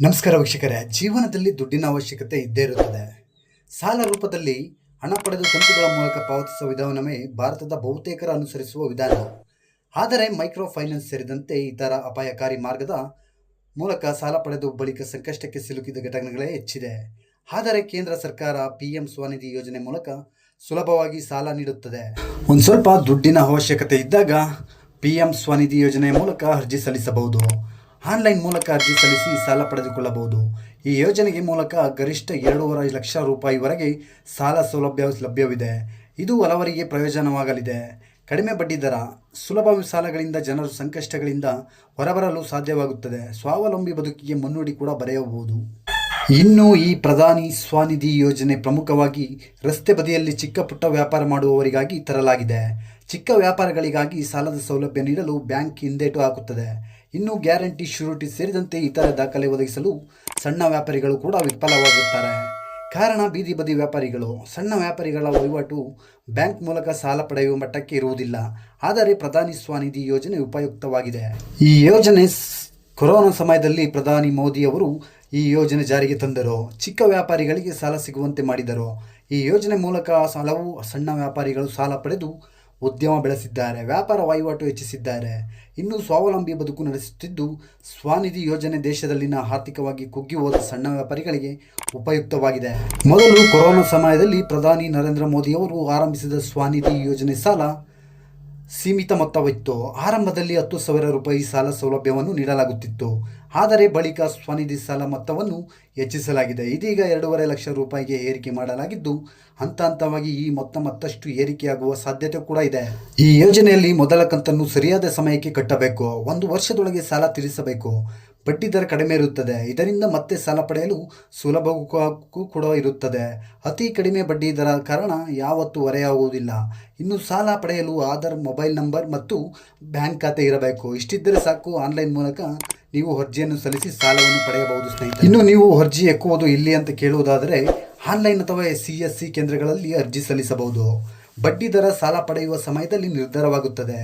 ನಮಸ್ಕಾರ ವೀಕ್ಷಕರೇ. ಜೀವನದಲ್ಲಿ ದುಡ್ಡಿನ ಅವಶ್ಯಕತೆ ಇದ್ದೇ ಇರುತ್ತದೆ. ಸಾಲ ರೂಪದಲ್ಲಿ ಹಣ ಪಡೆದು ಕಂತುಗಳ ಮೂಲಕ ಪಾವತಿಸುವ ವಿಧಾನವೇ ಭಾರತದ ಬಹುತೇಕರು ಅನುಸರಿಸುವ ವಿಧಾನ. ಆದರೆ ಮೈಕ್ರೋ ಫೈನಾನ್ಸ್ ಸೇರಿದಂತೆ ಇತರ ಅಪಾಯಕಾರಿ ಮಾರ್ಗದ ಮೂಲಕ ಸಾಲ ಪಡೆದು ಬಳಿಕ ಸಂಕಷ್ಟಕ್ಕೆ ಸಿಲುಕಿದ ಘಟನೆಗಳೇ ಹೆಚ್ಚಿದೆ. ಆದರೆ ಕೇಂದ್ರ ಸರ್ಕಾರ ಪಿ ಎಂ ಸ್ವನಿಧಿ ಯೋಜನೆ ಮೂಲಕ ಸುಲಭವಾಗಿ ಸಾಲ ನೀಡುತ್ತದೆ. ಒಂದು ಸ್ವಲ್ಪ ದುಡ್ಡಿನ ಅವಶ್ಯಕತೆ ಇದ್ದಾಗ ಪಿ ಎಂ ಸ್ವನಿಧಿ ಯೋಜನೆ ಮೂಲಕ ಅರ್ಜಿ ಸಲ್ಲಿಸಬಹುದು. ಆನ್ಲೈನ್ ಮೂಲಕ ಅರ್ಜಿ ಸಲ್ಲಿಸಿ ಸಾಲ ಪಡೆದುಕೊಳ್ಳಬಹುದು. ಈ ಯೋಜನೆಗೆ ಮೂಲಕ ಗರಿಷ್ಠ ಎರಡೂವರೆ ಲಕ್ಷ ರೂಪಾಯಿವರೆಗೆ ಸಾಲ ಸೌಲಭ್ಯ ಲಭ್ಯವಿದೆ. ಇದು ಹಲವರಿಗೆ ಪ್ರಯೋಜನವಾಗಲಿದೆ. ಕಡಿಮೆ ಬಡ್ಡಿ ದರ, ಸುಲಭ ಸಾಲಗಳಿಂದ ಜನರು ಸಂಕಷ್ಟಗಳಿಂದ ಹೊರಬರಲು ಸಾಧ್ಯವಾಗುತ್ತದೆ. ಸ್ವಾವಲಂಬಿ ಬದುಕಿಗೆ ಮುನ್ನುಡಿ ಕೂಡ ಬರೆಯಬಹುದು. ಇನ್ನು ಈ ಪ್ರಧಾನಿ ಸ್ವಾನಿಧಿ ಯೋಜನೆ ಪ್ರಮುಖವಾಗಿ ರಸ್ತೆ ಬದಿಯಲ್ಲಿ ಚಿಕ್ಕ ಪುಟ್ಟ ವ್ಯಾಪಾರ ಮಾಡುವವರಿಗಾಗಿ ತರಲಾಗಿದೆ. ಚಿಕ್ಕ ವ್ಯಾಪಾರಗಳಿಗಾಗಿ ಸಾಲದ ಸೌಲಭ್ಯ ನೀಡಲು ಬ್ಯಾಂಕ್ ಹಿಂದೇಟು ಹಾಕುತ್ತದೆ. ಇನ್ನು ಗ್ಯಾರಂಟಿ ಶ್ಯೂರಿಟಿ ಸೇರಿದಂತೆ ಇತರ ದಾಖಲೆ ಒದಗಿಸಲು ಸಣ್ಣ ವ್ಯಾಪಾರಿಗಳು ಕೂಡ ವಿಫಲವಾಗುತ್ತಾರೆ ಕಾರಣ ಬೀದಿ ಬದಿ ವ್ಯಾಪಾರಿಗಳು. ಸಣ್ಣ ವ್ಯಾಪಾರಿಗಳ ವಹಿವಾಟು ಬ್ಯಾಂಕ್ ಮೂಲಕ ಸಾಲ ಪಡೆಯುವ ಮಟ್ಟಕ್ಕೆ ಇರುವುದಿಲ್ಲ. ಆದರೆ ಪ್ರಧಾನಿ ಸ್ವಾನಿಧಿ ಯೋಜನೆ ಉಪಯುಕ್ತವಾಗಿದೆ. ಈ ಯೋಜನೆ ಕೊರೋನಾ ಸಮಯದಲ್ಲಿ ಪ್ರಧಾನಿ ಮೋದಿ ಅವರು ಈ ಯೋಜನೆ ಜಾರಿಗೆ ತಂದರು. ಚಿಕ್ಕ ವ್ಯಾಪಾರಿಗಳಿಗೆ ಸಾಲ ಸಿಗುವಂತೆ ಮಾಡಿದರು. ಈ ಯೋಜನೆ ಮೂಲಕ ಹಲವು ಸಣ್ಣ ವ್ಯಾಪಾರಿಗಳು ಸಾಲ ಪಡೆದು ಉದ್ಯಮ ಬೆಳೆಸಿದ್ದಾರೆ, ವ್ಯಾಪಾರ ವಹಿವಾಟು ಹೆಚ್ಚಿಸಿದ್ದಾರೆ. ಇನ್ನೂ ಸ್ವಾವಲಂಬಿ ಬದುಕು ನಡೆಸುತ್ತಿದ್ದು, ಸ್ವಾನಿಧಿ ಯೋಜನೆ ದೇಶದಲ್ಲಿನ ಆರ್ಥಿಕವಾಗಿ ಕುಗ್ಗಿ ಹೋದ ಸಣ್ಣ ವ್ಯಾಪಾರಿಗಳಿಗೆ ಉಪಯುಕ್ತವಾಗಿದೆ. ಮೊದಲು ಕೊರೋನಾ ಸಮಯದಲ್ಲಿ ಪ್ರಧಾನಿ ನರೇಂದ್ರ ಮೋದಿಯವರು ಆರಂಭಿಸಿದ ಸ್ವಾನಿಧಿ ಯೋಜನೆ ಸಾಲ ಸೀಮಿತ ಮೊತ್ತವಿತ್ತು. ಆರಂಭದಲ್ಲಿ ಹತ್ತು ಸಾವಿರ ರೂಪಾಯಿ ಸಾಲ ಸೌಲಭ್ಯವನ್ನು ನೀಡಲಾಗುತ್ತಿತ್ತು. ಆದರೆ ಬಳಿಕ ಸ್ವನಿಧಿ ಸಾಲ ಮೊತ್ತವನ್ನು ಹೆಚ್ಚಿಸಲಾಗಿದೆ. ಇದೀಗ ಎರಡೂವರೆ ಲಕ್ಷ ರೂಪಾಯಿಗೆ ಏರಿಕೆ ಮಾಡಲಾಗಿದ್ದು ಹಂತ ಹಂತವಾಗಿ ಈ ಮೊತ್ತ ಮತ್ತಷ್ಟು ಏರಿಕೆಯಾಗುವ ಸಾಧ್ಯತೆ ಕೂಡ ಇದೆ. ಈ ಯೋಜನೆಯಲ್ಲಿ ಮೊದಲ ಕಂತನ್ನು ಸರಿಯಾದ ಸಮಯಕ್ಕೆ ಕಟ್ಟಬೇಕು. ಒಂದು ವರ್ಷದೊಳಗೆ ಸಾಲ ತೀರಿಸಬೇಕು. ಬಡ್ಡಿ ದರ ಕಡಿಮೆ ಇರುತ್ತದೆ. ಇದರಿಂದ ಮತ್ತೆ ಸಾಲ ಪಡೆಯಲು ಸುಲಭಕ್ಕೂ ಕೂಡ ಇರುತ್ತದೆ. ಅತಿ ಕಡಿಮೆ ಬಡ್ಡಿ ದರ ಕಾರಣ ಯಾವತ್ತೂ ಹೊರೆಯಾಗುವುದಿಲ್ಲ. ಇನ್ನು ಸಾಲ ಪಡೆಯಲು ಆಧಾರ್, ಮೊಬೈಲ್ ನಂಬರ್ ಮತ್ತು ಬ್ಯಾಂಕ್ ಖಾತೆ ಇರಬೇಕು. ಇಷ್ಟಿದ್ದರೆ ಸಾಕು. ಆನ್ಲೈನ್ ಮೂಲಕ ನೀವು ಅರ್ಜಿಯನ್ನು ಸಲ್ಲಿಸಿ ಸಾಲವನ್ನು ಪಡೆಯಬಹುದು ಸ್ನೇಹಿತರೆ. ಇನ್ನು ನೀವು ಅರ್ಜಿ ಎಕ್ಕುವುದು ಇಲ್ಲಿ ಅಂತ ಕೇಳುವುದಾದರೆ ಆನ್ಲೈನ್ ಅಥವಾ ಸಿ ಎಸ್ ಸಿ ಕೇಂದ್ರಗಳಲ್ಲಿ ಅರ್ಜಿ ಸಲ್ಲಿಸಬಹುದು. ಬಡ್ಡಿ ದರ ಸಾಲ ಪಡೆಯುವ ಸಮಯದಲ್ಲಿ ನಿರ್ಧಾರವಾಗುತ್ತದೆ.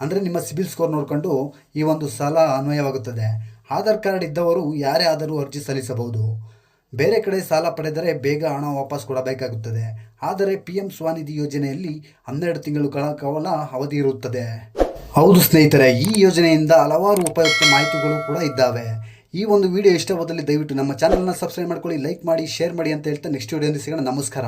ಅಂದರೆ ನಿಮ್ಮ ಸಿಬಿಲ್ ಸ್ಕೋರ್ ನೋಡಿಕೊಂಡು ಈ ಒಂದು ಸಾಲ ಅನ್ವಯವಾಗುತ್ತದೆ. ಆಧಾರ್ ಕಾರ್ಡ್ ಇದ್ದವರು ಯಾರೇ ಆದರೂ ಅರ್ಜಿ ಸಲ್ಲಿಸಬಹುದು. ಬೇರೆ ಕಡೆ ಸಾಲ ಪಡೆದರೆ ಬೇಗ ಹಣ ವಾಪಸ್ ಕೊಡಬೇಕಾಗುತ್ತದೆ. ಆದರೆ ಪಿ ಎಂ ಸ್ವಾನಿಧಿ ಯೋಜನೆಯಲ್ಲಿ ಹನ್ನೆರಡು ತಿಂಗಳುಗಳ ಕಾಲ ಅವಧಿ ಇರುತ್ತದೆ. ಹೌದು ಸ್ನೇಹಿತರೆ, ಈ ಯೋಜನೆಯಿಂದ ಹಲವಾರು ಉಪಯುಕ್ತ ಮಾಹಿತಿಗಳು ಕೂಡ ಇದ್ದಾವೆ. ಈ ಒಂದು ವಿಡಿಯೋ ಇಷ್ಟವಾದಲ್ಲಿ ದಯವಿಟ್ಟು ನಮ್ಮ ಚಾನಲ್ನ ಸಬ್ಸ್ಕ್ರೈಬ್ ಮಾಡ್ಕೊಳ್ಳಿ, ಲೈಕ್ ಮಾಡಿ, ಶೇರ್ ಮಾಡಿ ಅಂತ ಹೇಳ್ತಾ ನೆಕ್ಸ್ಟ್ ವಿಡಿಯೋದಲ್ಲಿ ಸಿಗೋಣ. ನಮಸ್ಕಾರ.